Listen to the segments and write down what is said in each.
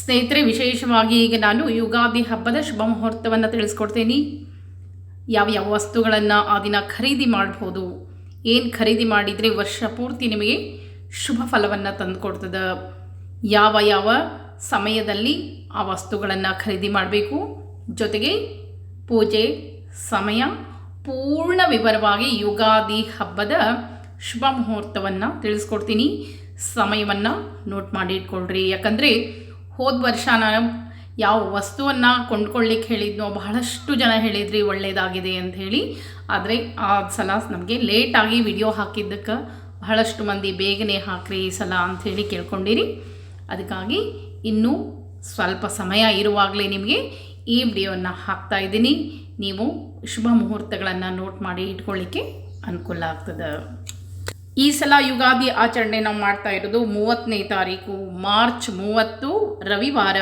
ಸ್ನೇಹಿತರೆ, ವಿಶೇಷವಾಗಿ ಈಗ ನಾನು ಯುಗಾದಿ ಹಬ್ಬದ ಶುಭ ಮುಹೂರ್ತವನ್ನು ತಿಳಿಸ್ಕೊಡ್ತೀನಿ. ಯಾವ ಯಾವ ವಸ್ತುಗಳನ್ನು ಆ ದಿನ ಖರೀದಿ ಮಾಡ್ಬೋದು, ಏನು ಖರೀದಿ ಮಾಡಿದರೆ ವರ್ಷ ಪೂರ್ತಿ ನಿಮಗೆ ಶುಭ ಫಲವನ್ನು ತಂದುಕೊಡ್ತದೆ, ಯಾವ ಯಾವ ಸಮಯದಲ್ಲಿ ಆ ವಸ್ತುಗಳನ್ನು ಖರೀದಿ ಮಾಡಬೇಕು, ಜೊತೆಗೆ ಪೂಜೆ ಸಮಯ ಪೂರ್ಣ ವಿವರವಾಗಿ ಯುಗಾದಿ ಹಬ್ಬದ ಶುಭ ಮುಹೂರ್ತವನ್ನು ತಿಳಿಸ್ಕೊಡ್ತೀನಿ. ಸಮಯವನ್ನು ನೋಟ್ ಮಾಡಿ ಇಟ್ಕೊಳ್ರಿ. ಯಾಕಂದರೆ ಹೋದ ವರ್ಷ ನಾನು ಯಾವ ವಸ್ತುವನ್ನು ಕೊಂಡ್ಕೊಳ್ಳಿಕ್ಕೆ ಹೇಳಿದ್ನೋ ಬಹಳಷ್ಟು ಜನ ಹೇಳಿದ್ರಿ ಒಳ್ಳೆಯದಾಗಿದೆ ಅಂತ ಹೇಳಿ. ಆದರೆ ಆ ಸಲ ನಮಗೆ ಲೇಟಾಗಿ ವಿಡಿಯೋ ಹಾಕಿದ್ದಕ್ಕೆ ಬಹಳಷ್ಟು ಮಂದಿ ಬೇಗನೆ ಹಾಕ್ರಿ ಈ ಸಲ ಅಂಥೇಳಿ ಕೇಳ್ಕೊಂಡಿರಿ. ಅದಕ್ಕಾಗಿ ಇನ್ನೂ ಸ್ವಲ್ಪ ಸಮಯ ಇರುವಾಗಲೇ ನಿಮಗೆ ಈ ವಿಡಿಯೋವನ್ನು ಹಾಕ್ತಾ ಇದ್ದೀನಿ. ನೀವು ಶುಭ ಮುಹೂರ್ತಗಳನ್ನು ನೋಟ್ ಮಾಡಿ ಇಟ್ಕೊಳ್ಳಿಕ್ಕೆ ಅನುಕೂಲ ಆಗ್ತದೆ. ಈ ಸಲ ಯುಗಾದಿ ಆಚರಣೆ ನಾವು ಮಾಡ್ತಾ ಇರೋದು ಮೂವತ್ತನೇ ತಾರೀಕು, ಮಾರ್ಚ್ ಮೂವತ್ತು, ರವಿವಾರ.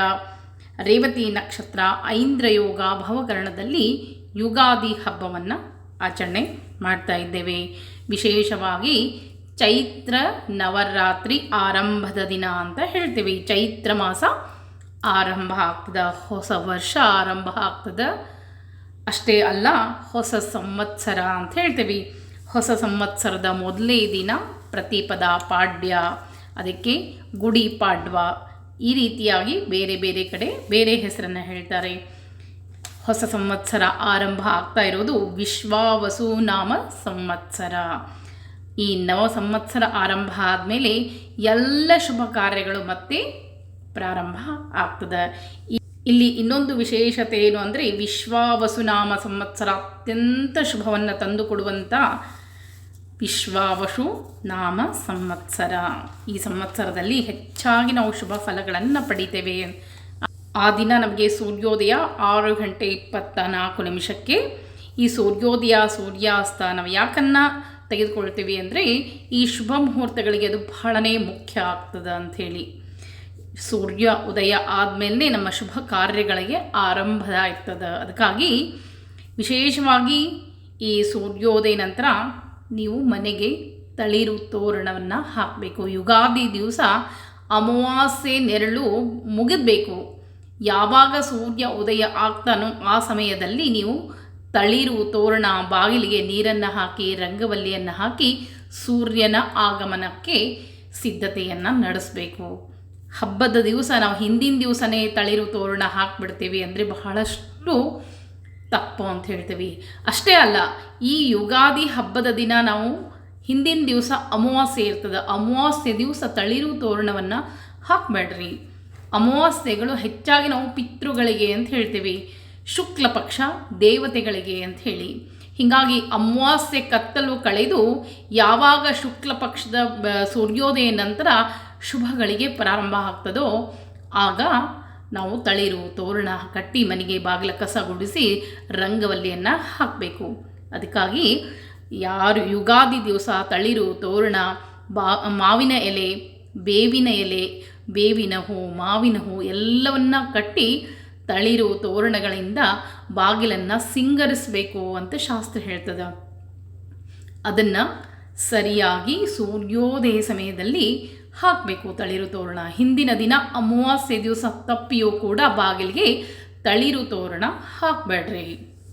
ರೇವತಿ ನಕ್ಷತ್ರ, ಐಂದ್ರಯೋಗ ಭವಕರಣದಲ್ಲಿ ಯುಗಾದಿ ಹಬ್ಬವನ್ನು ಆಚರಣೆ ಮಾಡ್ತಾ ಇದ್ದೇವೆ. ವಿಶೇಷವಾಗಿ ಚೈತ್ರ ನವರಾತ್ರಿ ಆರಂಭದ ದಿನ ಅಂತ ಹೇಳ್ತೀವಿ. ಚೈತ್ರ ಮಾಸ ಆರಂಭ ಆಗ್ತದೆ, ಹೊಸ ವರ್ಷ ಆರಂಭ ಆಗ್ತದೆ. ಅಷ್ಟೇ ಅಲ್ಲ, ಹೊಸ ಸಂವತ್ಸರ ಅಂತ ಹೇಳ್ತೀವಿ. ಹೊಸ ಸಂವತ್ಸರದ ಮೊದಲೇ ದಿನ ಪ್ರತಿಪದ ಪಾಡ್ಯ, ಅದಕ್ಕೆ ಗುಡಿ ಪಾಡ್ವ ಈ ರೀತಿಯಾಗಿ ಬೇರೆ ಬೇರೆ ಕಡೆ ಬೇರೆ ಹೆಸರನ್ನು ಹೇಳ್ತಾರೆ. ಹೊಸ ಸಂವತ್ಸರ ಆರಂಭ ಆಗ್ತಾ ಇರೋದು ವಿಶ್ವಾವಸು ನಾಮ ಸಂವತ್ಸರ. ಈ ನವ ಸಂವತ್ಸರ ಆರಂಭ ಆದಮೇಲೆ ಎಲ್ಲ ಶುಭ ಕಾರ್ಯಗಳು ಮತ್ತೆ ಪ್ರಾರಂಭ ಆಗ್ತದೆ. ಇಲ್ಲಿ ಇನ್ನೊಂದು ವಿಶೇಷತೆ ಏನು ಅಂದರೆ ವಿಶ್ವಾವಸುನಾಮ ಸಂವತ್ಸರ ಅತ್ಯಂತ ಶುಭವನ್ನು ತಂದುಕೊಡುವಂಥ ವಿಶ್ವಾವಶು ನಾಮ ಸಂವತ್ಸರ. ಈ ಸಂವತ್ಸರದಲ್ಲಿ ಹೆಚ್ಚಾಗಿ ನಾವು ಶುಭ ಫಲಗಳನ್ನು ಪಡಿತೇವೆ. ಆ ದಿನ ನಮಗೆ ಸೂರ್ಯೋದಯ ಆರು ಗಂಟೆ ಇಪ್ಪತ್ತ ನಾಲ್ಕು ನಿಮಿಷಕ್ಕೆ. ಈ ಸೂರ್ಯೋದಯ ಸೂರ್ಯಾಸ್ತ ನಾವು ಯಾಕನ್ನ ತೆಗೆದುಕೊಳ್ತೀವಿ ಅಂದರೆ ಈ ಶುಭ ಮುಹೂರ್ತಗಳಿಗೆ ಅದು ಬಹಳನೇ ಮುಖ್ಯ ಆಗ್ತದೆ ಅಂಥೇಳಿ. ಸೂರ್ಯ ಉದಯ ಆದಮೇಲೆ ನಮ್ಮ ಶುಭ ಕಾರ್ಯಗಳಿಗೆ ಆರಂಭ ಇರ್ತದೆ ಅದಕ್ಕಾಗಿ ವಿಶೇಷವಾಗಿ ಈ ಸೂರ್ಯೋದಯ ನಂತರ ನೀವು ಮನೆಗೆ ತಳಿರು ತೋರಣವನ್ನು ಹಾಕಬೇಕು. ಯುಗಾದಿ ದಿವಸ ಅಮಾವಾಸ್ಯೆ ನೆರಳು ಮುಗಿದಬೇಕು. ಯಾವಾಗ ಸೂರ್ಯ ಉದಯ ಆಗ್ತಾನೋ ಆ ಸಮಯದಲ್ಲಿ ನೀವು ತಳಿರು ತೋರಣ ಬಾಗಿಲಿಗೆ ನೀರನ್ನು ಹಾಕಿ, ರಂಗವಲ್ಲಿಯನ್ನು ಹಾಕಿ ಸೂರ್ಯನ ಆಗಮನಕ್ಕೆ ಸಿದ್ಧತೆಯನ್ನು ನಡೆಸಬೇಕು. ಹಬ್ಬದ ದಿವಸ ನಾವು ಹಿಂದಿನ ದಿವಸನೇ ತಳಿರು ತೋರಣ ಹಾಕಿಬಿಡ್ತೀವಿ ಅಂದರೆ ಬಹಳಷ್ಟು ತಪ್ಪು ಅಂತ ಹೇಳ್ತೀವಿ. ಅಷ್ಟೇ ಅಲ್ಲ, ಈ ಯುಗಾದಿ ಹಬ್ಬದ ದಿನ ನಾವು ಹಿಂದಿನ ದಿವಸ ಅಮಾವಾಸ್ಯೆ ಇರ್ತದೆ. ಅಮಾವಾಸ್ಯೆ ದಿವಸ ತಳಿರು ತೋರಣವನ್ನು ಹಾಕಬೇಡ್ರಿ. ಅಮಾವಾಸ್ಯೆಗಳು ಹೆಚ್ಚಾಗಿ ನಾವು ಪಿತೃಗಳಿಗೆ ಅಂತ ಹೇಳ್ತೀವಿ. ಶುಕ್ಲ ಪಕ್ಷ ದೇವತೆಗಳಿಗೆ ಅಂತ ಹೇಳಿ. ಹೀಗಾಗಿ ಅಮಾವಾಸ್ಯೆ ಕತ್ತಲು ಕಳೆದು ಯಾವಾಗ ಶುಕ್ಲ ಪಕ್ಷದ ಸೂರ್ಯೋದಯ ನಂತರ ಶುಭಗಳಿಗೆ ಪ್ರಾರಂಭ ಆಗ್ತದೋ ಆಗ ನಾವು ತಳಿರು, ತೋರಣ, ಕಟ್ಟಿ, ಮನೆಗೆ ಬಾಗಿಲ ಕಸ ಗುಡಿಸಿ ರಂಗವಲ್ಲಿಯನ್ನು ಹಾಕಬೇಕು. ಅದಕ್ಕಾಗಿ ಯಾರು ಯುಗಾದಿ ದಿವಸ ತಳಿರು, ತೋರಣ, ಬಾ, ಮಾವಿನ ಎಲೆ, ಬೇವಿನ ಎಲೆ, ಬೇವಿನ ಹೂ, ಮಾವಿನ ಹೂ ಎಲ್ಲವನ್ನ ಕಟ್ಟಿ ತಳಿರು, ತೋರಣಗಳಿಂದ ಬಾಗಿಲನ್ನು ಸಿಂಗರಿಸಬೇಕು ಅಂತ ಶಾಸ್ತ್ರ ಹೇಳ್ತದೆ. ಅದನ್ನು ಸರಿಯಾಗಿ ಸೂರ್ಯೋದಯ ಸಮಯದಲ್ಲಿ ಹಾಕಬೇಕು ತಳಿರು ತೋರಣ. ಹಿಂದಿನ ದಿನ ಅಮಾವಾಸ್ಯೆ ದಿವಸ ತಪ್ಪಿಯೂ ಕೂಡ ಬಾಗಿಲಿಗೆ ತಳಿರು ತೋರಣ ಹಾಕಬೇಡ್ರಿ.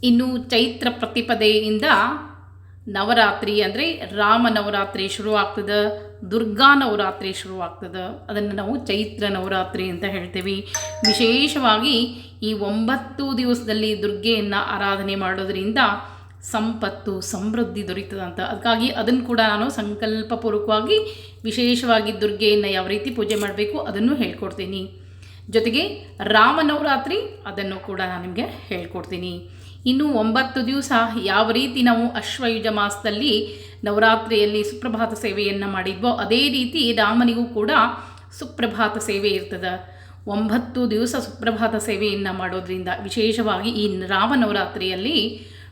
ಇನ್ನು ಚೈತ್ರ ಪ್ರತಿಪದೆಯಿಂದ ನವರಾತ್ರಿ ಅಂದರೆ ರಾಮ ನವರಾತ್ರಿ ಶುರು ಆಗ್ತದೆ ದುರ್ಗಾ ನವರಾತ್ರಿ ಶುರು ಆಗ್ತದೆ ಅದನ್ನು ನಾವು ಚೈತ್ರ ನವರಾತ್ರಿ ಅಂತ ಹೇಳ್ತೀವಿ. ವಿಶೇಷವಾಗಿ ಈ ಒಂಬತ್ತು ದಿವಸದಲ್ಲಿ ದುರ್ಗೆಯನ್ನು ಆರಾಧನೆ ಮಾಡೋದರಿಂದ ಸಂಪತ್ತು, ಸಮೃದ್ಧಿ ದೊರೀತದಂತ ಅದಕ್ಕಾಗಿ ಅದನ್ನು ಕೂಡ ನಾನು ಸಂಕಲ್ಪಪೂರ್ವಕವಾಗಿ ವಿಶೇಷವಾಗಿ ದುರ್ಗೆಯನ್ನು ಯಾವ ರೀತಿ ಪೂಜೆ ಮಾಡಬೇಕು ಅದನ್ನು ಹೇಳ್ಕೊಡ್ತೀನಿ. ಜೊತೆಗೆ ರಾಮನವರಾತ್ರಿ ಅದನ್ನು ಕೂಡ ನಾನು ನಿಮಗೆ ಹೇಳ್ಕೊಡ್ತೀನಿ. ಇನ್ನು ಒಂಬತ್ತು ದಿವಸ ಯಾವ ರೀತಿ ನಾವು ಅಶ್ವಯುಜ ಮಾಸದಲ್ಲಿ ನವರಾತ್ರಿಯಲ್ಲಿ ಸುಪ್ರಭಾತ ಸೇವೆಯನ್ನು ಮಾಡಿದ್ವೋ ಅದೇ ರೀತಿ ರಾಮನಿಗೂ ಕೂಡ ಸುಪ್ರಭಾತ ಸೇವೆ ಇರ್ತದೆ. ಒಂಬತ್ತು ದಿವಸ ಸುಪ್ರಭಾತ ಸೇವೆಯನ್ನು ಮಾಡೋದ್ರಿಂದ ವಿಶೇಷವಾಗಿ ಈ ರಾಮನವರಾತ್ರಿಯಲ್ಲಿ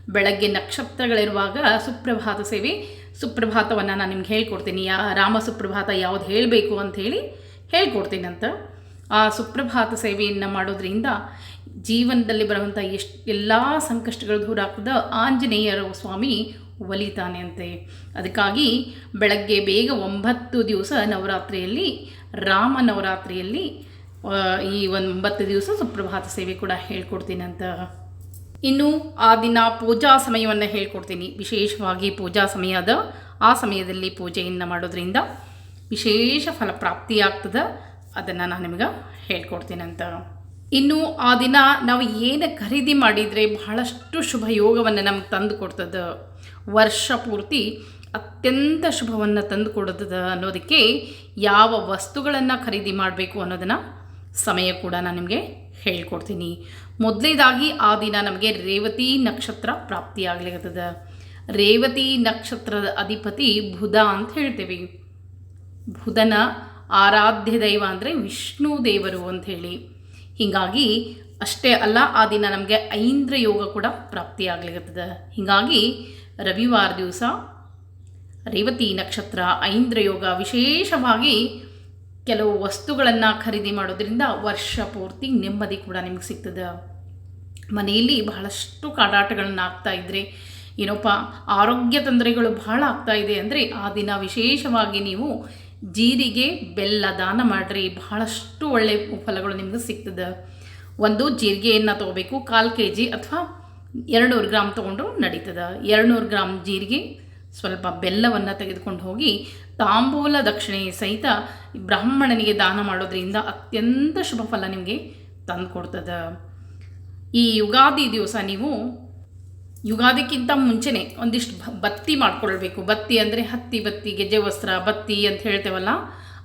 ಬೆಳಗ್ಗೆ ನಕ್ಷತ್ರಗಳಿರುವಾಗ ಸುಪ್ರಭಾತ ಸೇವೆ. ಸುಪ್ರಭಾತವನ್ನು ನಾನು ನಿಮ್ಗೆ ಹೇಳ್ಕೊಡ್ತೀನಿ. ಯಾ ರಾಮ ಸುಪ್ರಭಾತ ಯಾವುದು ಹೇಳಬೇಕು ಅಂಥೇಳಿ ಅಂತ. ಆ ಸುಪ್ರಭಾತ ಸೇವೆಯನ್ನು ಮಾಡೋದ್ರಿಂದ ಜೀವನದಲ್ಲಿ ಬರುವಂಥ ಎಷ್ಟು ಎಲ್ಲ ಸಂಕಷ್ಟಗಳು ದೂರ ಆಗ್ತದೆ. ಆಂಜನೇಯರ ಸ್ವಾಮಿ ಒಲಿತಾನೆ ಅಂತೆ. ಅದಕ್ಕಾಗಿ ಬೆಳಗ್ಗೆ ಬೇಗ ಒಂಬತ್ತು ದಿವಸ ನವರಾತ್ರಿಯಲ್ಲಿ, ರಾಮ ನವರಾತ್ರಿಯಲ್ಲಿ ಈ ಒಂಬತ್ತು ದಿವಸ ಸುಪ್ರಭಾತ ಸೇವೆ ಕೂಡ ಹೇಳ್ಕೊಡ್ತೀನಿ ಅಂತ. ಇನ್ನು ಆ ದಿನ ಪೂಜಾ ಸಮಯವನ್ನು ಹೇಳ್ಕೊಡ್ತೀನಿ. ವಿಶೇಷವಾಗಿ ಪೂಜಾ ಸಮಯದ ಆ ಸಮಯದಲ್ಲಿ ಪೂಜೆಯನ್ನು ಮಾಡೋದ್ರಿಂದ ವಿಶೇಷ ಫಲಪ್ರಾಪ್ತಿಯಾಗ್ತದೆ ಅದನ್ನು ನಾನು ನಿಮಗೆ ಹೇಳ್ಕೊಡ್ತೀನಿ ಅಂತ ಇನ್ನು ಆ ದಿನ ನಾವು ಏನು ಖರೀದಿ ಮಾಡಿದರೆ ಬಹಳಷ್ಟು ಶುಭ ಯೋಗವನ್ನು ನಮ್ಗೆ ತಂದು ಕೊಡ್ತದೆ. ವರ್ಷ ಪೂರ್ತಿ ಅತ್ಯಂತ ಶುಭವನ್ನು ತಂದು ಕೊಡುತ್ತದೆ ಅನ್ನೋದಕ್ಕೆ ಯಾವ ವಸ್ತುಗಳನ್ನು ಖರೀದಿ ಮಾಡಬೇಕು ಅನ್ನೋದನ್ನು ಸಮಯ ಕೂಡ ನಾನು ನಿಮಗೆ ಹೇಳ್ಕೊಡ್ತೀನಿ. ಮೊದಲನೇದಾಗಿ ಆ ದಿನ ನಮಗೆ ರೇವತಿ ನಕ್ಷತ್ರ ಪ್ರಾಪ್ತಿಯಾಗಲಿರ್ತದೆ ರೇವತಿ ನಕ್ಷತ್ರದ ಅಧಿಪತಿ ಬುಧ ಅಂತ ಹೇಳ್ತೇವೆ. ಬುಧನ ಆರಾಧ್ಯ ದೈವ ಅಂದರೆ ವಿಷ್ಣು ದೇವರು ಅಂಥೇಳಿ ಹೀಗಾಗಿ ಅಷ್ಟೇ ಅಲ್ಲ, ಆ ದಿನ ನಮಗೆ ಐಂದ್ರ ಯೋಗ ಕೂಡ ಪ್ರಾಪ್ತಿಯಾಗಲಿರ್ತದೆ ಹೀಗಾಗಿ ರವಿವಾರ ದಿವಸ ರೇವತಿ ನಕ್ಷತ್ರ, ಐಂದ್ರ ಯೋಗ ವಿಶೇಷವಾಗಿ ಕೆಲವು ವಸ್ತುಗಳನ್ನು ಖರೀದಿ ಮಾಡೋದ್ರಿಂದ ವರ್ಷ ಪೂರ್ತಿ ನೆಮ್ಮದಿ ಕೂಡ ನಿಮಗೆ ಸಿಗ್ತದೆ. ಮನೆಯಲ್ಲಿ ಬಹಳಷ್ಟು ಕಾಡಾಟಗಳನ್ನು ಆಗ್ತಾ ಇದ್ದರೆ ಏನೋಪ್ಪ, ಆರೋಗ್ಯ ತೊಂದರೆಗಳು ಬಹಳ ಆಗ್ತಾ ಇದೆ ಅಂದರೆ ಆ ದಿನ ವಿಶೇಷವಾಗಿ ನೀವು ಜೀರಿಗೆ, ಬೆಲ್ಲ, ದಾನ ಮಾಡಿರಿ, ಬಹಳಷ್ಟು ಒಳ್ಳೆಯ ಫಲಗಳು ನಿಮಗೆ ಸಿಗ್ತದೆ. ಒಂದು ಜೀರಿಗೆಯನ್ನು ತೊಗೋಬೇಕು, ಕಾಲು ಕೆ ಜಿ ಅಥವಾ ಎರಡುನೂರು ಗ್ರಾಮ್ ತೊಗೊಂಡು ನಡೀತದೆ. ಎರಡುನೂರು ಗ್ರಾಮ್ ಜೀರಿಗೆ ಸ್ವಲ್ಪ ಬೆಲ್ಲವನ್ನು ತೆಗೆದುಕೊಂಡು ಹೋಗಿ ತಾಂಬೂಲ ದಕ್ಷಿಣೆ ಸಹಿತ ಬ್ರಾಹ್ಮಣನಿಗೆ ದಾನ ಮಾಡೋದ್ರಿಂದ ಅತ್ಯಂತ ಶುಭ ಫಲ ನಿಮಗೆ ತಂದುಕೊಡ್ತದೆ. ಈ ಯುಗಾದಿ ದಿವಸ ನೀವು ಯುಗಾದಿಕ್ಕಿಂತ ಮುಂಚೆನೇ ಒಂದಿಷ್ಟು ಬತ್ತಿ ಮಾಡ್ಕೊಳ್ಬೇಕು. ಬತ್ತಿ ಅಂದರೆ ಹತ್ತಿ, ಬತ್ತಿ, ಗೆಜ್ಜೆ ವಸ್ತ್ರ, ಬತ್ತಿ ಅಂತ ಹೇಳ್ತೇವಲ್ಲ?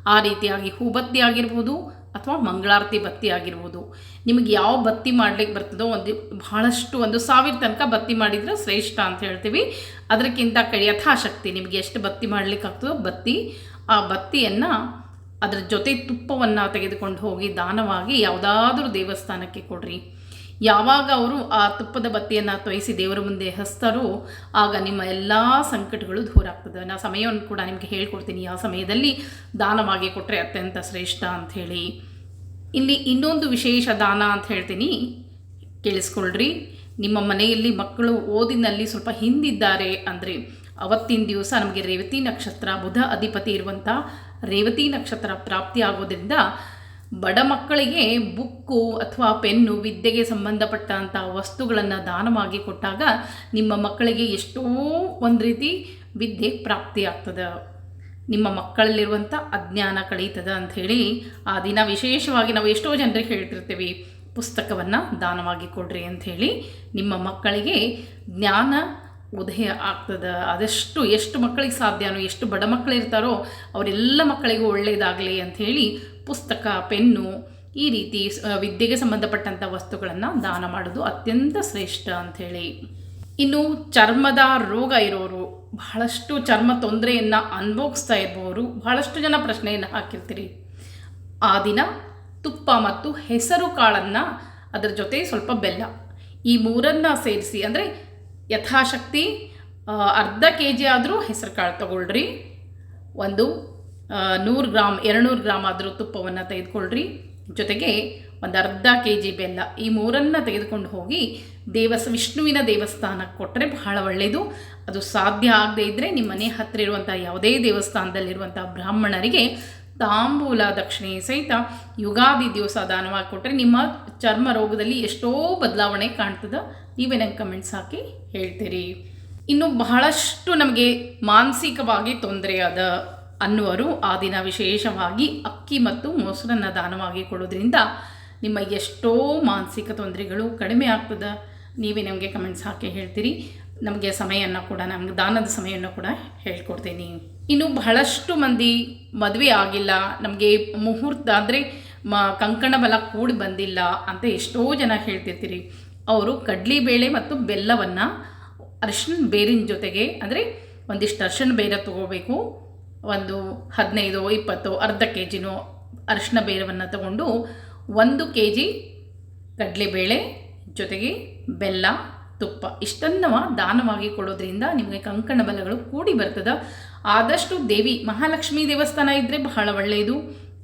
ಆ ರೀತಿಯಾಗಿ ಹೂಬತ್ತಿ ಆಗಿರ್ಬೋದು ಅಥವಾ ಮಂಗಳಾರತಿ ಬತ್ತಿ ಆಗಿರ್ಬೋದು. ನಿಮಗೆ ಯಾವ ಬತ್ತಿ ಮಾಡ್ಲಿಕ್ಕೆ ಬರ್ತದೋ ಒಂದು ಬಹಳಷ್ಟು ಒಂದು ಸಾವಿರ ತನಕ ಬತ್ತಿ ಮಾಡಿದರೆ ಶ್ರೇಷ್ಠ ಅಂತ ಹೇಳ್ತೀವಿ. ಅದಕ್ಕಿಂತ ಕಡೆ ಯಥಾಶಕ್ತಿ. ನಿಮಗೆ ಎಷ್ಟು ಬತ್ತಿ ಮಾಡ್ಲಿಕ್ಕೆ ಆಗ್ತದೋ ಬತ್ತಿ ಆ ಬತ್ತಿಯನ್ನು ಅದರ ಜೊತೆ ತುಪ್ಪವನ್ನು ತೆಗೆದುಕೊಂಡು ಹೋಗಿ ದಾನವಾಗಿ ಯಾವುದಾದ್ರೂ ದೇವಸ್ಥಾನಕ್ಕೆ ಕೊಡ್ರಿ. ಯಾವಾಗ ಅವರು ಆ ತುಪ್ಪದ ಬತ್ತಿಯನ್ನು ತೊಯಿಸಿ ದೇವರ ಮುಂದೆ ಹಸ್ತಾರೋ ಆಗ ನಿಮ್ಮ ಎಲ್ಲ ಸಂಕಟಗಳು ದೂರ ಆಗ್ತದೆ. ನಾ ಸಮಯವನ್ನು ಕೂಡ ನಿಮಗೆ ಹೇಳ್ಕೊಡ್ತೀನಿ. ಆ ಸಮಯದಲ್ಲಿ ದಾನವಾಗಿ ಕೊಟ್ಟರೆ ಅತ್ಯಂತ ಶ್ರೇಷ್ಠ ಅಂಥೇಳಿ ಇಲ್ಲಿ ಇನ್ನೊಂದು ವಿಶೇಷ ದಾನ ಅಂತ ಹೇಳ್ತೀನಿ. ಕೇಳಿಸ್ಕೊಳ್ರಿ. ನಿಮ್ಮ ಮನೆಯಲ್ಲಿ ಮಕ್ಕಳು ಓದಿನಲ್ಲಿ ಸ್ವಲ್ಪ ಹಿಂದಿದ್ದಾರೆ ಅಂದರೆ ಅವತ್ತಿನ ದಿವಸ ನಮಗೆ ರೇವತಿ ನಕ್ಷತ್ರ, ಬುಧ ಅಧಿಪತಿ ಇರುವಂಥ ರೇವತಿ ನಕ್ಷತ್ರ ಪ್ರಾಪ್ತಿ ಆಗೋದ್ರಿಂದ ಬಡ ಮಕ್ಕಳಿಗೆ ಬುಕ್ಕು ಅಥವಾ ಪೆನ್ನು ವಿದ್ಯೆಗೆ ಸಂಬಂಧಪಟ್ಟಂಥ ವಸ್ತುಗಳನ್ನು ದಾನವಾಗಿ ಕೊಟ್ಟಾಗ ನಿಮ್ಮ ಮಕ್ಕಳಿಗೆ ಎಷ್ಟೋ ಒಂದು ರೀತಿ ವಿದ್ಯೆ ಪ್ರಾಪ್ತಿಯಾಗ್ತದೆ ನಿಮ್ಮ ಮಕ್ಕಳಲ್ಲಿರುವಂಥ ಅಜ್ಞಾನ ಕಳೀತದ ಅಂಥೇಳಿ ಆ ದಿನ ವಿಶೇಷವಾಗಿ ನಾವು ಎಷ್ಟೋ ಜನರಿಗೆ ಹೇಳ್ತಿರ್ತೀವಿ, ಪುಸ್ತಕವನ್ನು ದಾನವಾಗಿ ಕೊಡ್ರಿ ಅಂಥೇಳಿ ನಿಮ್ಮ ಮಕ್ಕಳಿಗೆ ಜ್ಞಾನ ಉದಯ ಆಗ್ತದೆ. ಅದೆಷ್ಟು, ಎಷ್ಟು ಮಕ್ಕಳಿಗೆ ಸಾಧ್ಯನೋ, ಎಷ್ಟು ಬಡ ಮಕ್ಕಳಿರ್ತಾರೋ ಅವರೆಲ್ಲ ಮಕ್ಕಳಿಗೂ ಒಳ್ಳೆಯದಾಗಲಿ ಅಂಥೇಳಿ ಪುಸ್ತಕ, ಪೆನ್ನು ಈ ರೀತಿ ವಿದ್ಯೆಗೆ ಸಂಬಂಧಪಟ್ಟಂಥ ವಸ್ತುಗಳನ್ನು ದಾನ ಮಾಡೋದು ಅತ್ಯಂತ ಶ್ರೇಷ್ಠ ಅಂಥೇಳಿ ಇನ್ನು ಚರ್ಮದ ರೋಗ ಇರೋರು, ಬಹಳಷ್ಟು ಚರ್ಮ ತೊಂದರೆಯನ್ನು ಅನುಭವಿಸ್ತಾ ಇರುವವರು ಬಹಳಷ್ಟು ಜನ ಪ್ರಶ್ನೆಯನ್ನು ಹಾಕಿರ್ತೀರಿ. ಆ ದಿನ ತುಪ್ಪ ಮತ್ತು ಹೆಸರು ಕಾಳನ್ನು ಅದರ ಜೊತೆ ಸ್ವಲ್ಪ ಬೆಲ್ಲ, ಈ ಮೂರನ್ನು ಸೇರಿಸಿ, ಅಂದರೆ ಯಥಾಶಕ್ತಿ ಅರ್ಧ ಕೆ ಜಿ ಆದರೂ ಹೆಸರು ಕಾಳು ತಗೊಳ್ರಿ. ಒಂದು ನೂರು ಗ್ರಾಮ್, ಎರಡುನೂರು ಗ್ರಾಮ್ ಆದರೂ ತುಪ್ಪವನ್ನು ತೆಗೆದುಕೊಳ್ಳ್ರಿ ಜೊತೆಗೆ ಒಂದು ಅರ್ಧ ಕೆ ಜಿ ಬೆಲ್ಲ ಈ ಮೂರನ್ನು ತೆಗೆದುಕೊಂಡು ಹೋಗಿ ದೇವಸ್, ವಿಷ್ಣುವಿನ ದೇವಸ್ಥಾನಕ್ಕೆ ಕೊಟ್ಟರೆ ಬಹಳ ಒಳ್ಳೆಯದು ಅದು ಸಾಧ್ಯ ಆಗದೇ ಇದ್ದರೆ ನಿಮ್ಮ ಮನೆ ಹತ್ತಿರ ಇರುವಂಥ ಯಾವುದೇ ದೇವಸ್ಥಾನದಲ್ಲಿರುವಂಥ ಬ್ರಾಹ್ಮಣರಿಗೆ ತಾಂಬೂಲ ದಕ್ಷಿಣೆ ಸಹಿತ ಯುಗಾದಿ ದಿವಸ ದಾನವಾಗಿ ಕೊಟ್ಟರೆ ನಿಮ್ಮ ಚರ್ಮ ರೋಗದಲ್ಲಿ ಎಷ್ಟೋ ಬದಲಾವಣೆ ಕಾಣ್ತದೆ. ನೀವೇ ನಂಗೆ ಕಮೆಂಟ್ಸ್ ಹಾಕಿ ಹೇಳ್ತೀರಿ. ಇನ್ನು ಬಹಳಷ್ಟು ನಮಗೆ ಮಾನಸಿಕವಾಗಿ ತೊಂದರೆಯಾದ ಅನ್ನುವರು ಆ ದಿನ ವಿಶೇಷವಾಗಿ ಅಕ್ಕಿ ಮತ್ತು ಮೊಸರನ್ನು ದಾನವಾಗಿ ಕೊಡೋದ್ರಿಂದ ನಿಮ್ಮ ಎಷ್ಟೋ ಮಾನಸಿಕ ತೊಂದರೆಗಳು ಕಡಿಮೆ ಆಗ್ತದೆ. ನೀವೇ ನಮಗೆ ಕಮೆಂಟ್ಸ್ ಹಾಕಿ ಹೇಳ್ತೀರಿ. ನಮಗೆ ಸಮಯವನ್ನು ಕೂಡ, ನಮ್ಗೆ ದಾನದ ಸಮಯವನ್ನು ಕೂಡ ಹೇಳ್ಕೊಡ್ತೀನಿ. ಇನ್ನು ಬಹಳಷ್ಟು ಮಂದಿ ಮದುವೆ ಆಗಿಲ್ಲ, ನಮಗೆ ಮುಹೂರ್ತ ಅಂದರೆ ಮ, ಕಂಕಣ ಬಲ ಕೂಡಿ ಬಂದಿಲ್ಲ ಅಂತ ಎಷ್ಟೋ ಜನ ಹೇಳ್ತಿರ್ತೀರಿ. ಅವರು ಕಡ್ಲಿಬೇಳೆ ಮತ್ತು ಬೆಲ್ಲವನ್ನು ಅರಿಶಿಣ ಬೇರಿನ ಜೊತೆಗೆ, ಅಂದರೆ ಒಂದಿಷ್ಟು ಅರಿಶಿಣ ಬೇರ ತಗೋಬೇಕು. ಒಂದು ಹದಿನೈದು, ಇಪ್ಪತ್ತು, ಅರ್ಧ ಕೆ ಜಿನೋ ಅರಿಶಿನ ಬೇರವನ್ನು ತಗೊಂಡು ಒಂದು ಕೆ ಜಿ ಕಡಲೆಬೇಳೆ ಜೊತೆಗೆ ಬೆಲ್ಲ ತುಪ್ಪ. ಇಷ್ಟನ್ನು ದಾನವಾಗಿ ಕೊಡೋದ್ರಿಂದ ನಿಮಗೆ ಕಂಕಣ ಬಲಗಳು ಕೂಡಿ ಬರ್ತದೆ. ಆದಷ್ಟು ದೇವಿ ಮಹಾಲಕ್ಷ್ಮಿ ದೇವಸ್ಥಾನ ಇದ್ದರೆ ಬಹಳ ಒಳ್ಳೆಯದು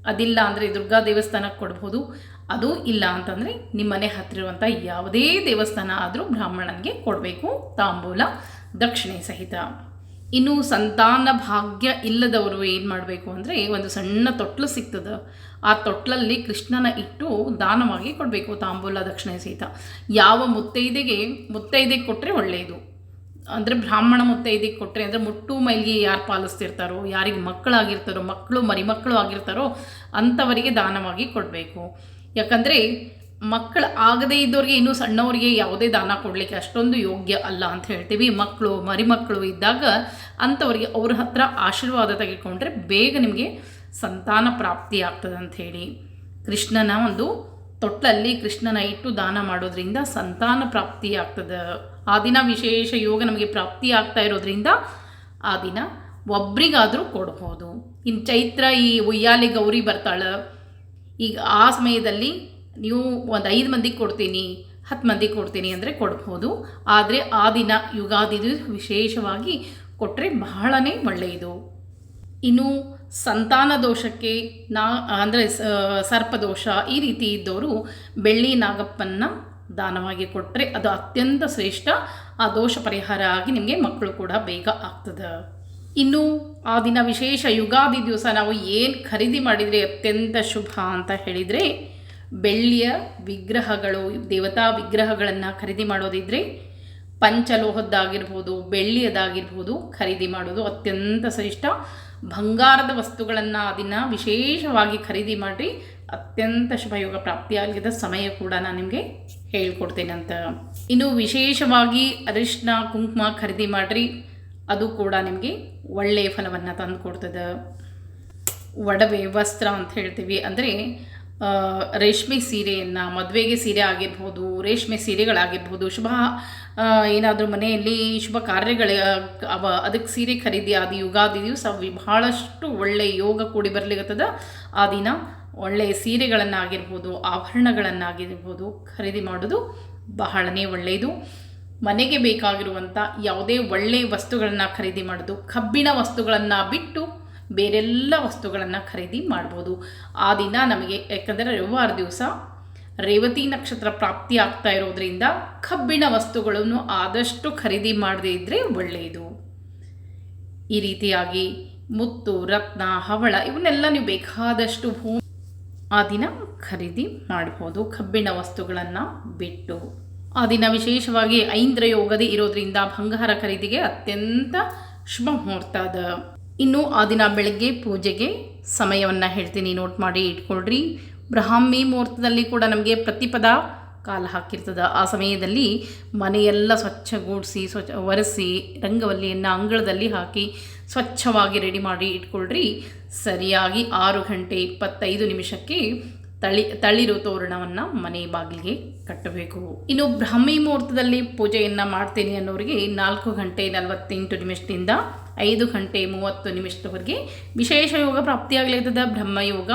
ಅದಿಲ್ಲ ಅಂದರೆ ದುರ್ಗಾ ದೇವಸ್ಥಾನಕ್ಕೆ ಕೊಡ್ಬೋದು. ಅದು ಇಲ್ಲ ಅಂತಂದರೆ ನಿಮ್ಮನೆ ಹತ್ತಿರ ಇರುವಂಥ ಯಾವುದೇ ದೇವಸ್ಥಾನ ಆದರೂ ಬ್ರಾಹ್ಮಣನಿಗೆ ಕೊಡಬೇಕು. ತಾಂಬೂಲ, ದಕ್ಷಿಣೆ ಸಹಿತ. ಇನ್ನು ಸಂತಾನ ಭಾಗ್ಯ ಇಲ್ಲದವರು ಏನು ಮಾಡಬೇಕು ಅಂದರೆ ಒಂದು ಸಣ್ಣ ತೊಟ್ಲು ಸಿಗ್ತದೆ. ಆ ತೊಟ್ಲಲ್ಲಿ ಕೃಷ್ಣನ ಇಟ್ಟು ದಾನವಾಗಿ ಕೊಡಬೇಕು, ತಾಂಬೂಲ, ದಕ್ಷಿಣೆ ಸಹಿತ. ಯಾವ ಮುತ್ತೈದೆಗೆ ಮುತ್ತೈದೆ ಕೊಟ್ಟರೆ ಒಳ್ಳೆಯದು ಅಂದರೆ ಬ್ರಾಹ್ಮಣ ಮುತ್ತೈದೆಗೆ ಕೊಟ್ಟರೆ ಅಂದರೆ ಮುಟ್ಟು ಮೈಲಿಗೆ ಯಾರು ಪಾಲಿಸ್ತಿರ್ತಾರೋ, ಯಾರಿಗೆ ಮಕ್ಕಳಾಗಿರ್ತಾರೋ, ಮಕ್ಕಳು ಮರಿಮಕ್ಕಳು ಆಗಿರ್ತಾರೋ ಅಂಥವರಿಗೆ ದಾನವಾಗಿ ಕೊಡಬೇಕು. ಯಾಕಂದರೆ ಮಕ್ಕಳು ಆಗದೇ ಇದ್ದವ್ರಿಗೆ ಇನ್ನೂ ಸಣ್ಣವರಿಗೆ ಯಾವುದೇ ದಾನ ಕೊಡಲಿಕ್ಕೆ ಅಷ್ಟೊಂದು ಯೋಗ್ಯ ಅಲ್ಲ ಅಂತ ಹೇಳ್ತೀವಿ. ಮಕ್ಕಳು ಮರಿಮಕ್ಕಳು ಇದ್ದಾಗ ಅಂಥವ್ರಿಗೆ ಅವ್ರ ಹತ್ರ ಆಶೀರ್ವಾದ ತೆಗೆದುಕೊಂಡ್ರೆ ಬೇಗ ನಿಮಗೆ ಸಂತಾನ ಪ್ರಾಪ್ತಿ ಆಗ್ತದೆ ಅಂತ ಹೇಳಿ. ಕೃಷ್ಣನ ಒಂದು ತೊಟ್ಲಲ್ಲಿ ಕೃಷ್ಣನ ಇಟ್ಟು ದಾನ ಮಾಡೋದ್ರಿಂದ ಸಂತಾನ ಪ್ರಾಪ್ತಿ ಆಗ್ತದೆ. ಆ ದಿನ ವಿಶೇಷ ಯೋಗ ನಮಗೆ ಪ್ರಾಪ್ತಿ ಆಗ್ತಾ ಇರೋದ್ರಿಂದ ಆ ದಿನ ಒಬ್ರಿಗಾದರೂ ಕೊಡ್ಬೋದು. ಇನ್ನು ಚೈತ್ರ ಈ ಉಯ್ಯಾಲೆ ಗೌರಿ ಬರ್ತಾಳೆ. ಈಗ ಆ ಸಮಯದಲ್ಲಿ ನೀವು ಒಂದು ಐದು ಮಂದಿಗೆ ಕೊಡ್ತೀನಿ, ಹತ್ತು ಮಂದಿಗೆ ಕೊಡ್ತೀನಿ ಅಂದರೆ ಕೊಡ್ಬೋದು. ಆದರೆ ಆ ದಿನ ಯುಗಾದಿದು ವಿಶೇಷವಾಗಿ ಕೊಟ್ಟರೆ ಬಹಳನೇ ಒಳ್ಳೆಯದು. ಇನ್ನು ಸಂತಾನ ದೋಷಕ್ಕೆ ನಾ, ಅಂದರೆ ಸರ್ಪದೋಷ ಈ ರೀತಿ ಇದ್ದವರು ಬೆಳ್ಳಿ ನಾಗಪ್ಪನ್ನ ದಾನವಾಗಿ ಕೊಟ್ಟರೆ ಅದು ಅತ್ಯಂತ ಶ್ರೇಷ್ಠ, ಆ ದೋಷ ಪರಿಹಾರ ಆಗಿ ನಿಮಗೆ ಮಕ್ಕಳು ಕೂಡ ಬೇಗ ಆಗ್ತದೆ. ಇನ್ನು ಆ ದಿನ ವಿಶೇಷ ಯುಗಾದಿ ದಿವಸ ನಾವು ಏನು ಖರೀದಿ ಮಾಡಿದರೆ ಅತ್ಯಂತ ಶುಭ ಅಂತ ಹೇಳಿದರೆ ಬೆಳ್ಳಿಯ ವಿಗ್ರಹಗಳು, ದೇವತಾ ವಿಗ್ರಹಗಳನ್ನು ಖರೀದಿ ಮಾಡೋದಿದ್ರೆ ಪಂಚಲೋಹದ್ದಾಗಿರ್ಬೋದು, ಬೆಳ್ಳಿಯದಾಗಿರ್ಬೋದು ಖರೀದಿ ಮಾಡೋದು ಅತ್ಯಂತ ಶ್ರೇಷ್ಠ. ಬಂಗಾರದ ವಸ್ತುಗಳನ್ನು ಅದನ್ನು ವಿಶೇಷವಾಗಿ ಖರೀದಿ ಮಾಡಿ ಅತ್ಯಂತ ಶುಭಯೋಗ ಪ್ರಾಪ್ತಿಯಾಗಿದ್ದ ಸಮಯ ಕೂಡ ನಾನು ನಿಮಗೆ ಹೇಳ್ಕೊಡ್ತೇನೆ ಅಂತ ಇನ್ನು ವಿಶೇಷವಾಗಿ ಅರಿಶಿನ ಕುಂಕುಮ ಖರೀದಿ ಮಾಡಿರಿ, ಅದು ಕೂಡ ನಿಮಗೆ ಒಳ್ಳೆಯ ಫಲವನ್ನು ತಂದು ಕೊಡ್ತದೆ ಒಡವೆ, ವಸ್ತ್ರ ಅಂತ ಹೇಳ್ತೀವಿ. ಅಂದರೆ ರೇಷ್ಮೆ ಸೀರೆಯನ್ನು, ಮದುವೆಗೆ ಸೀರೆ ಆಗಿರ್ಬೋದು, ರೇಷ್ಮೆ ಸೀರೆಗಳಾಗಿರ್ಬೋದು, ಶುಭ ಏನಾದರೂ ಮನೆಯಲ್ಲಿ ಶುಭ ಕಾರ್ಯಗಳ, ಅವ ಅದಕ್ಕೆ ಸೀರೆ ಖರೀದಿ ಆದ, ಯುಗಾದಿ ದಿವಸ ಬಹಳಷ್ಟು ಒಳ್ಳೆಯ ಯೋಗ ಕೂಡಿ ಬರಲಿಗತ್ತದ ಆ ದಿನ ಒಳ್ಳೆಯ ಸೀರೆಗಳನ್ನಾಗಿರ್ಬೋದು, ಆಭರಣಗಳನ್ನಾಗಿರ್ಬೋದು ಖರೀದಿ ಮಾಡೋದು ಬಹಳನೇ ಒಳ್ಳೆಯದು. ಮನೆಗೆ ಬೇಕಾಗಿರುವಂಥ ಯಾವುದೇ ಒಳ್ಳೆಯ ವಸ್ತುಗಳನ್ನು ಖರೀದಿ ಮಾಡೋದು, ಕಬ್ಬಿಣ ವಸ್ತುಗಳನ್ನು ಬಿಟ್ಟು ಬೇರೆಲ್ಲ ವಸ್ತುಗಳನ್ನು ಖರೀದಿ ಮಾಡ್ಬೋದು. ಆ ದಿನ ನಮಗೆ ಯಾಕಂದರೆ ರವಿವಾರ ದಿವಸ ರೇವತಿ ನಕ್ಷತ್ರ ಪ್ರಾಪ್ತಿ ಆಗ್ತಾ ಇರೋದ್ರಿಂದ ಕಬ್ಬಿಣ ವಸ್ತುಗಳನ್ನು ಆದಷ್ಟು ಖರೀದಿ ಮಾಡದೇ ಇದ್ದರೆ ಒಳ್ಳೆಯದು. ಈ ರೀತಿಯಾಗಿ ಮುತ್ತು, ರತ್ನ, ಹವಳ ಇವನ್ನೆಲ್ಲ ನೀವು ಬೇಕಾದಷ್ಟು ಭೂ ಆ ದಿನ ಖರೀದಿ ಮಾಡ್ಬೋದು. ಕಬ್ಬಿಣ ವಸ್ತುಗಳನ್ನು ಬಿಟ್ಟು. ಆ ದಿನ ವಿಶೇಷವಾಗಿ ಐಂದ್ರ ಯೋಗದೇ ಇರೋದ್ರಿಂದ ಬಂಗಾರ ಖರೀದಿಗೆ ಅತ್ಯಂತ ಶುಭ ಮುಹೂರ್ತ ಅದ ಇನ್ನು ಆ ದಿನ ಬೆಳಗ್ಗೆ ಪೂಜೆಗೆ ಸಮಯವನ್ನು ಹೇಳ್ತೀನಿ. ನೋಟ್ ಮಾಡಿ ಇಟ್ಕೊಳ್ರಿ. ಬ್ರಾಹ್ಮಿ ಮುಹೂರ್ತದಲ್ಲಿ ಕೂಡ ನಮಗೆ ಪ್ರತಿಪದ ಕಾಲ ಹಾಕಿರ್ತದೆ. ಆ ಸಮಯದಲ್ಲಿ ಮನೆಯೆಲ್ಲ ಸ್ವಚ್ಛಗೂಡಿಸಿ ಸ್ವಚ್ಛ ಒರೆಸಿ, ರಂಗವಲ್ಲಿಯನ್ನು ಅಂಗಳದಲ್ಲಿ ಹಾಕಿ ಸ್ವಚ್ಛವಾಗಿ ರೆಡಿ ಮಾಡಿ ಇಟ್ಕೊಳ್ರಿ. ಸರಿಯಾಗಿ ಆರು ಗಂಟೆ ಇಪ್ಪತ್ತೈದು ನಿಮಿಷಕ್ಕೆ ತಳಿ, ತಳಿರು ತೋರಣವನ್ನು ಮನೆ ಬಾಗಿಲಿಗೆ ಕಟ್ಟಬೇಕು. ಇನ್ನು ಬ್ರಾಹ್ಮಿ ಮುಹೂರ್ತದಲ್ಲಿ ಪೂಜೆಯನ್ನು ಮಾಡ್ತೀನಿ ಅನ್ನೋರಿಗೆ ನಾಲ್ಕು ಗಂಟೆ ನಲವತ್ತೆಂಟು ನಿಮಿಷದಿಂದ ಐದು ಗಂಟೆ ಮೂವತ್ತು ನಿಮಿಷದವರೆಗೆ ವಿಶೇಷ ಯೋಗ ಪ್ರಾಪ್ತಿಯಾಗಲಿದ್ದ ಬ್ರಹ್ಮಯೋಗ,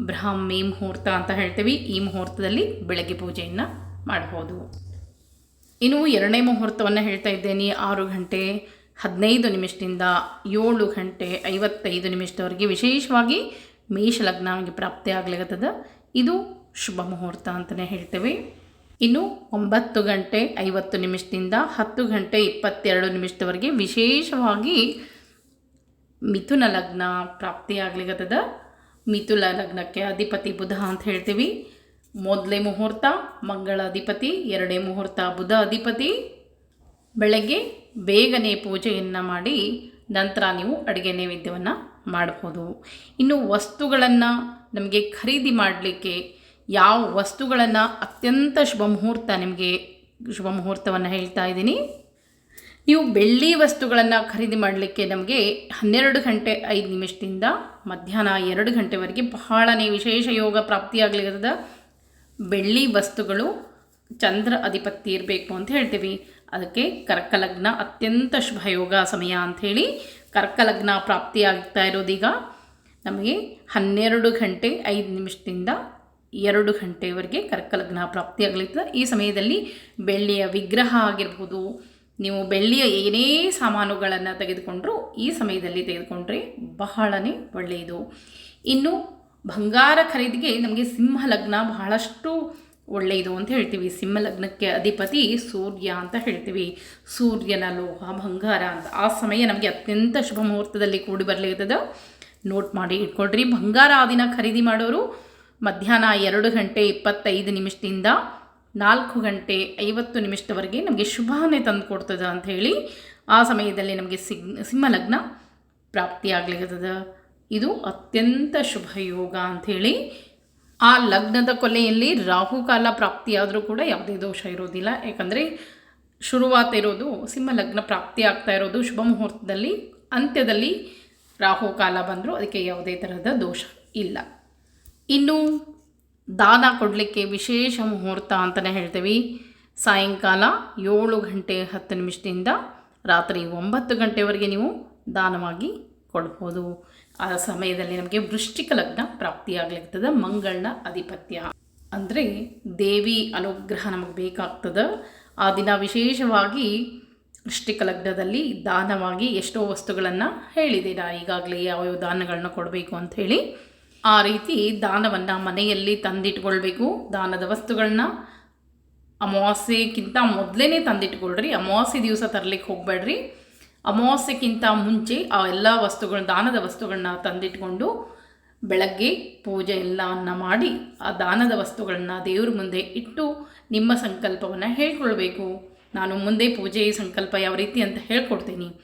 ಬ್ರಾಹ್ಮಿ ಮುಹೂರ್ತ ಅಂತ ಹೇಳ್ತೀವಿ. ಈ ಮುಹೂರ್ತದಲ್ಲಿ ಬೆಳಗ್ಗೆ ಪೂಜೆಯನ್ನು ಮಾಡಬಹುದು ಇನ್ನು ಎರಡನೇ ಮುಹೂರ್ತವನ್ನು ಹೇಳ್ತಾ ಇದ್ದೇನೆ. ಆರು ಗಂಟೆ ಹದಿನೈದು ನಿಮಿಷದಿಂದ ಏಳು ಗಂಟೆ ಐವತ್ತೈದು ನಿಮಿಷದವರೆಗೆ ವಿಶೇಷವಾಗಿ ಮೇಷಲಗ್ನ ನಮಗೆ ಪ್ರಾಪ್ತಿ ಆಗ್ಲಿಕತ್ತದ ಇದು ಶುಭ ಮುಹೂರ್ತ ಅಂತಲೇ ಹೇಳ್ತೇವೆ. ಇನ್ನು ಒಂಬತ್ತು ಗಂಟೆ ಐವತ್ತು ನಿಮಿಷದಿಂದ ಹತ್ತು ಗಂಟೆ ಇಪ್ಪತ್ತೆರಡು ನಿಮಿಷದವರೆಗೆ ವಿಶೇಷವಾಗಿ ಮಿಥುನ ಲಗ್ನ ಪ್ರಾಪ್ತಿಯಾಗ್ಲಿಕತ್ತದ ಮಿಥುನ ಲಗ್ನಕ್ಕೆ ಅಧಿಪತಿ ಬುಧ ಅಂತ ಹೇಳ್ತೀವಿ. ಮೊದಲೇ ಮುಹೂರ್ತ, ಮಂಗಳ ಅಧಿಪತಿ, ಎರಡೇ ಮುಹೂರ್ತ ಬುಧ ಅಧಿಪತಿ. ಬೆಳಗ್ಗೆ ಬೇಗನೆ ಪೂಜೆಯನ್ನು ಮಾಡಿ ನಂತರ ನೀವು ಅಡುಗೆ ನೈವೇದ್ಯವನ್ನು ಮಾಡ್ಬೋದು. ಇನ್ನು ವಸ್ತುಗಳನ್ನು ನಮಗೆ ಖರೀದಿ ಮಾಡಲಿಕ್ಕೆ ಯಾವ ವಸ್ತುಗಳನ್ನು ಅತ್ಯಂತ ಶುಭ ಮುಹೂರ್ತ ನಿಮಗೆ ಶುಭ ಮುಹೂರ್ತವನ್ನು ಹೇಳ್ತಾ ಇದ್ದೀನಿ. ನೀವು ಬೆಳ್ಳಿ ವಸ್ತುಗಳನ್ನು ಖರೀದಿ ಮಾಡಲಿಕ್ಕೆ ನಮಗೆ ಹನ್ನೆರಡು ಗಂಟೆ ಐದು ನಿಮಿಷದಿಂದ ಮಧ್ಯಾಹ್ನ ಎರಡು ಗಂಟೆವರೆಗೆ ಬಹಳನೇ ವಿಶೇಷ ಯೋಗ ಪ್ರಾಪ್ತಿಯಾಗಲಿರದ ಬೆಳ್ಳಿ ವಸ್ತುಗಳು ಚಂದ್ರ ಅಧಿಪತಿ ಇರಬೇಕು ಅಂತ ಹೇಳ್ತೀವಿ. ಅದಕ್ಕೆ ಕರ್ಕಲಗ್ನ ಅತ್ಯಂತ ಶುಭ ಯೋಗ ಸಮಯ ಅಂಥೇಳಿ ಕರ್ಕಲಗ್ನ ಪ್ರಾಪ್ತಿಯಾಗ್ತಾ ಇರೋದೀಗ ನಮಗೆ ಹನ್ನೆರಡು ಗಂಟೆ ಐದು ನಿಮಿಷದಿಂದ ಎರಡು ಗಂಟೆವರೆಗೆ ಕರ್ಕಲಗ್ನ ಪ್ರಾಪ್ತಿಯಾಗಲಿರ್ತದೆ ಈ ಸಮಯದಲ್ಲಿ ಬೆಳ್ಳಿಯ ವಿಗ್ರಹ ಆಗಿರ್ಬೋದು, ನೀವು ಬೆಳ್ಳಿಯ ಏನೇ ಸಾಮಾನುಗಳನ್ನು ತೆಗೆದುಕೊಂಡ್ರು ಈ ಸಮಯದಲ್ಲಿ ತೆಗೆದುಕೊಂಡ್ರೆ ಬಹಳನೇ ಒಳ್ಳೆಯದು. ಇನ್ನು ಬಂಗಾರ ಖರೀದಿಗೆ ನಮಗೆ ಸಿಂಹ ಲಗ್ನ ಬಹಳಷ್ಟು ಒಳ್ಳೆಯದು ಅಂತ ಹೇಳ್ತೀವಿ. ಸಿಂಹ ಲಗ್ನಕ್ಕೆ ಅಧಿಪತಿ ಸೂರ್ಯ ಅಂತ ಹೇಳ್ತೀವಿ. ಸೂರ್ಯನ ಲೋಹ, ಬಂಗಾರ ಅಂತ. ಆ ಸಮಯ ನಮಗೆ ಅತ್ಯಂತ ಶುಭ ಮುಹೂರ್ತದಲ್ಲಿ ಕೂಡಿ ಬರಲಿರ್ತದೆ. ನೋಟ್ ಮಾಡಿ ಇಟ್ಕೊಳ್ರಿ. ಬಂಗಾರ ಆ ದಿನ ಖರೀದಿ ಮಾಡೋರು ಮಧ್ಯಾಹ್ನ ಎರಡು ಗಂಟೆ ಇಪ್ಪತ್ತೈದು ನಿಮಿಷದಿಂದ ನಾಲ್ಕು ಗಂಟೆ ಐವತ್ತು ನಿಮಿಷದವರೆಗೆ ನಮಗೆ ಶುಭನೇ ತಂದು ಕೊಡ್ತದೆ ಅಂತ ಹೇಳಿ ಆ ಸಮಯದಲ್ಲಿ ನಮಗೆ ಸಿಂಹ ಲಗ್ನ ಪ್ರಾಪ್ತಿಯಾಗ್ಲಿರ್ತದೆ. ಇದು ಅತ್ಯಂತ ಶುಭ ಯೋಗ ಅಂಥೇಳಿ ಆ ಲಗ್ನದ ಕೊಲೆಯಲ್ಲಿ ರಾಹುಕಾಲ ಪ್ರಾಪ್ತಿಯಾದರೂ ಕೂಡ ಯಾವುದೇ ದೋಷ ಇರೋದಿಲ್ಲ. ಯಾಕಂದರೆ ಶುರುವಾತ ಇರೋದು ಸಿಂಹ ಲಗ್ನ ಪ್ರಾಪ್ತಿ ಆಗ್ತಾ ಇರೋದು ಶುಭ ಮುಹೂರ್ತದಲ್ಲಿ, ಅಂತ್ಯದಲ್ಲಿ ರಾಹುಕಾಲ ಬಂದರೂ ಅದಕ್ಕೆ ಯಾವುದೇ ತರಹದ ದೋಷ ಇಲ್ಲ. ಇನ್ನು ದಾನ ಕೊಡಲಿಕ್ಕೆ ವಿಶೇಷ ಮುಹೂರ್ತ ಅಂತಲೇ ಹೇಳ್ತೀವಿ. ಸಾಯಂಕಾಲ ಏಳು ಗಂಟೆ ಹತ್ತು ನಿಮಿಷದಿಂದ ರಾತ್ರಿ ಒಂಬತ್ತು ಗಂಟೆವರೆಗೆ ನೀವು ದಾನವಾಗಿ ಕೊಡ್ಬೋದು. ಆ ಸಮಯದಲ್ಲಿ ನಮಗೆ ವೃಷ್ಟಿಕ ಲಗ್ನ ಪ್ರಾಪ್ತಿಯಾಗ್ಲಿರ್ತದೆ ಮಂಗಳನ ಅಧಿಪತ್ಯ ಅಂದರೆ ದೇವಿ ಅನುಗ್ರಹ ನಮಗೆ ಬೇಕಾಗ್ತದೆ. ಆ ದಿನ ವಿಶೇಷವಾಗಿ ವೃಷ್ಟಿಕ ಲಗ್ನದಲ್ಲಿ ದಾನವಾಗಿ ಎಷ್ಟೋ ವಸ್ತುಗಳನ್ನು ಹೇಳಿದೆ. ನಾ ಈಗಾಗಲೇ ಯಾವ್ಯಾವ ದಾನಗಳನ್ನ ಕೊಡಬೇಕು ಅಂಥೇಳಿ ಆ ರೀತಿ ದಾನವನ್ನು ಮನೆಯಲ್ಲಿ ತಂದಿಟ್ಕೊಳ್ಬೇಕು. ದಾನದ ವಸ್ತುಗಳನ್ನ ಅಮಾವಾಸ್ಯೆಗಿಂತ ಮೊದಲೇ ತಂದಿಟ್ಕೊಳ್ರಿ. ಅಮಾವಾಸ್ಯೆ ದಿವಸ ತರಲಿಕ್ಕೆ ಹೋಗಬೇಡ್ರಿ ಅಮಾವಾಸ್ಯೆಗಿಂತ ಮುಂಚೆ ಆ ಎಲ್ಲ ವಸ್ತುಗಳ, ದಾನದ ವಸ್ತುಗಳನ್ನ ತಂದಿಟ್ಕೊಂಡು ಬೆಳಗ್ಗೆ ಪೂಜೆ ಎಲ್ಲವನ್ನು ಮಾಡಿ ಆ ದಾನದ ವಸ್ತುಗಳನ್ನ ದೇವ್ರ ಮುಂದೆ ಇಟ್ಟು ನಿಮ್ಮ ಸಂಕಲ್ಪವನ್ನು ಹೇಳ್ಕೊಳ್ಬೇಕು. ನಾನು ಮುಂದೆ ಪೂಜೆ ಸಂಕಲ್ಪ ಯಾವ ರೀತಿ ಅಂತ ಹೇಳ್ಕೊಡ್ತೀನಿ.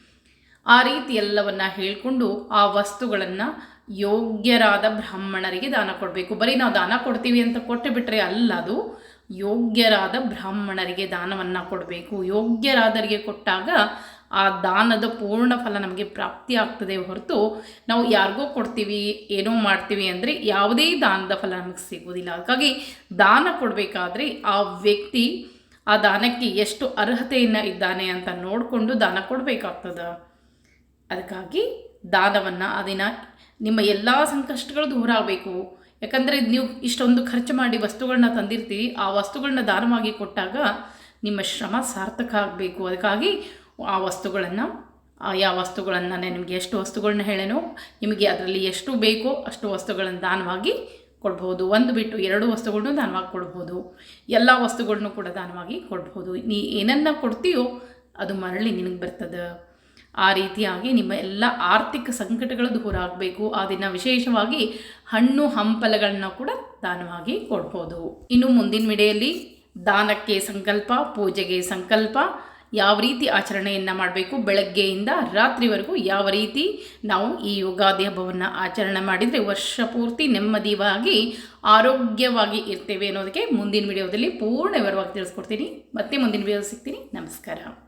ಆ ರೀತಿ ಎಲ್ಲವನ್ನು ಹೇಳಿಕೊಂಡು ಆ ವಸ್ತುಗಳನ್ನು ಯೋಗ್ಯರಾದ ಬ್ರಾಹ್ಮಣರಿಗೆ ದಾನ ಕೊಡಬೇಕು. ಬರೀ ನಾವು ದಾನ ಕೊಡ್ತೀವಿ ಅಂತ ಕೊಟ್ಟು ಬಿಟ್ಟರೆ ಅಲ್ಲ ಅದು. ಯೋಗ್ಯರಾದ ಬ್ರಾಹ್ಮಣರಿಗೆ ದಾನವನ್ನು ಕೊಡಬೇಕು. ಯೋಗ್ಯರಾದರಿಗೆ ಕೊಟ್ಟಾಗ ಆ ದಾನದ ಪೂರ್ಣ ಫಲ ನಮಗೆ ಪ್ರಾಪ್ತಿ ಆಗ್ತದೆ ಹೊರತು ನಾವು ಯಾರಿಗೋ ಕೊಡ್ತೀವಿ, ಏನೋ ಮಾಡ್ತೀವಿ ಅಂದರೆ ಯಾವುದೇ ದಾನದ ಫಲ ನಮಗೆ ಸಿಗೋದಿಲ್ಲ ಹಾಗಾಗಿ ದಾನ ಕೊಡಬೇಕಾದ್ರೆ ಆ ವ್ಯಕ್ತಿ ಆ ದಾನಕ್ಕೆ ಎಷ್ಟು ಅರ್ಹತೆಯನ್ನು ಇದ್ದಾನೆ ಅಂತ ನೋಡಿಕೊಂಡು ದಾನ ಕೊಡಬೇಕಾಗ್ತದೆ. ಅದಕ್ಕಾಗಿ ದಾನವನ್ನು, ಅದಿನ ನಿಮ್ಮ ಎಲ್ಲ ಸಂಕಷ್ಟಗಳು ದೂರ ಆಗಬೇಕು. ಯಾಕಂದರೆ ನೀವು ಇಷ್ಟೊಂದು ಖರ್ಚು ಮಾಡಿ ವಸ್ತುಗಳನ್ನ ತಂದಿರ್ತೀವಿ ಆ ವಸ್ತುಗಳನ್ನ ದಾನವಾಗಿ ಕೊಟ್ಟಾಗ ನಿಮ್ಮ ಶ್ರಮ ಸಾರ್ಥಕ ಆಗಬೇಕು. ಅದಕ್ಕಾಗಿ ಆ ವಸ್ತುಗಳನ್ನು ಆಯಾ ವಸ್ತುಗಳನ್ನು ನಾನು ನಿಮಗೆ ಎಷ್ಟು ವಸ್ತುಗಳನ್ನ ಹೇಳೇನೋ, ನಿಮಗೆ ಅದರಲ್ಲಿ ಎಷ್ಟು ಬೇಕೋ ಅಷ್ಟು ವಸ್ತುಗಳನ್ನು ದಾನವಾಗಿ ಕೊಡ್ಬೋದು. ಒಂದು ಬಿಟ್ಟು ಎರಡು ವಸ್ತುಗಳನ್ನು ದಾನವಾಗಿ ಕೊಡ್ಬೋದು. ಎಲ್ಲ ವಸ್ತುಗಳನ್ನು ಕೂಡ ದಾನವಾಗಿ ಕೊಡ್ಬೋದು. ನೀ ಏನನ್ನು ಕೊಡ್ತೀಯೋ ಅದು ಮರಳಿ ನಿನಗೆ ಬರ್ತದೆ. ಆ ರೀತಿಯಾಗಿ ನಿಮ್ಮ ಎಲ್ಲ ಆರ್ಥಿಕ ಸಂಕಟಗಳು ದೂರ ಆಗಬೇಕು ಆ ದಿನ ವಿಶೇಷವಾಗಿ ಹಣ್ಣು ಹಂಪಲಗಳನ್ನ ಕೂಡ ದಾನವಾಗಿ ಕೊಡ್ಬೋದು. ಇನ್ನು ಮುಂದಿನ ವಿಡಿಯಲ್ಲಿ ದಾನಕ್ಕೆ ಸಂಕಲ್ಪ, ಪೂಜೆಗೆ ಸಂಕಲ್ಪ, ಯಾವ ರೀತಿ ಆಚರಣೆಯನ್ನು ಮಾಡಬೇಕು, ಬೆಳಗ್ಗೆಯಿಂದ ರಾತ್ರಿವರೆಗೂ ಯಾವ ರೀತಿ ನಾವು ಈ ಯುಗಾದಿ ಹಬ್ಬವನ್ನು ಆಚರಣೆ ಮಾಡಿದರೆ ವರ್ಷ ಪೂರ್ತಿ ನೆಮ್ಮದಿಯಾಗಿ ಆರೋಗ್ಯವಾಗಿ ಇರ್ತೇವೆ ಅನ್ನೋದಕ್ಕೆ ಮುಂದಿನ ವಿಡಿಯೋದಲ್ಲಿ ಪೂರ್ಣ ವಿವರವಾಗಿ ತಿಳಿಸ್ಕೊಡ್ತೀನಿ. ಮತ್ತೆ ಮುಂದಿನ ವಿಡಿಯೋ ಸಿಗ್ತೀನಿ. ನಮಸ್ಕಾರ.